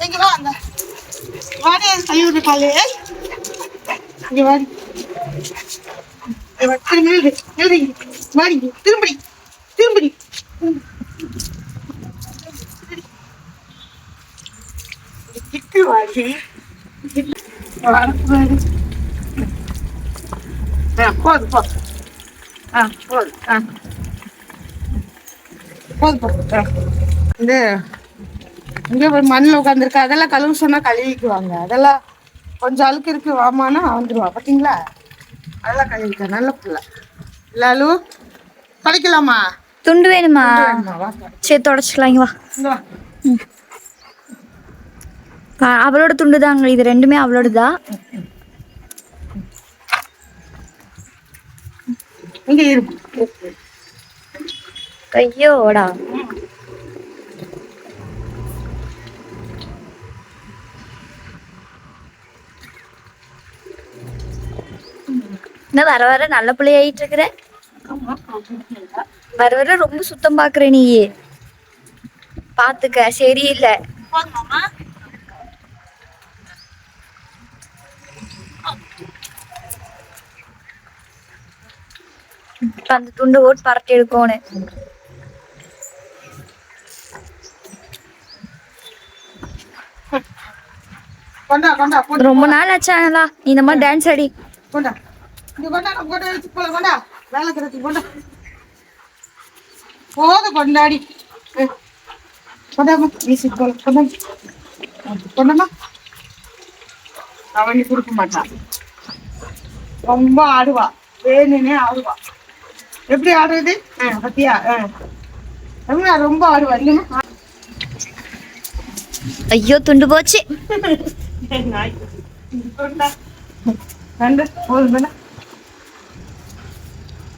இங்க வா அங்க வாடி அது கழுவி விட்டு காலு இங்க வாடி. இங்க வா, வாடி திரும்படி திரும்படி. கிட்டு வாடி. ஆ ஆ. இந்த. இங்கே ஒரு மண்ணில் உட்காந்துருக்கு அதெல்லாம் கழுவு சொன்னா கழுவிக்குவாங்க. அதெல்லாம் கொஞ்சம் அழுக்கு இருக்கு வாமானா வந்துடுவா பார்த்தீங்களா அதெல்லாம் கழுவிக்க நல்ல பிள்ளை. லாலு படிக்கலாமா துண்டு வேணுமா? சரி தொடச்சிக்கலாம் வா. அவளோட துண்டு தாங்க இது ரெண்டுமே அவளோடதா? இங்க இருக்கு என்ன வர வர நல்ல பிள்ளையாயிட்டு இருக்கிற வர வர ரொம்ப சுத்தம் பாக்குற நீ பாத்துக்க சரியில்லை. அந்த துண்டு ஓட்டு பரட்டி எடுக்கணும் ரொம்ப நாள் ஆச்சானலா நீ இந்த மாதிரி டான்ஸ் ஆடி. கொண்டா. இங்க கொண்டா நம்ம கொண்டா வச்சு போல கொண்டா. வேலை கிடச்சி கொண்டா. போதும் கொண்டாடி. கொண்டாமா வீசி போல கொண்டாமா அவன் கொடுக்க மாட்டான். ரொம்ப ஆடுவா. வேணுனே ஆடுவா. எப்படி ஆடுறது? பத்தியா? ரொம்ப ஆடுவா. இல்லைன்னா ஐயோ துண்டு போச்சு. போதும் கொண்டா கொண்டா போல போதும் விளையாண்டு போதும் விளையாண்டு விளையாண்டு நான்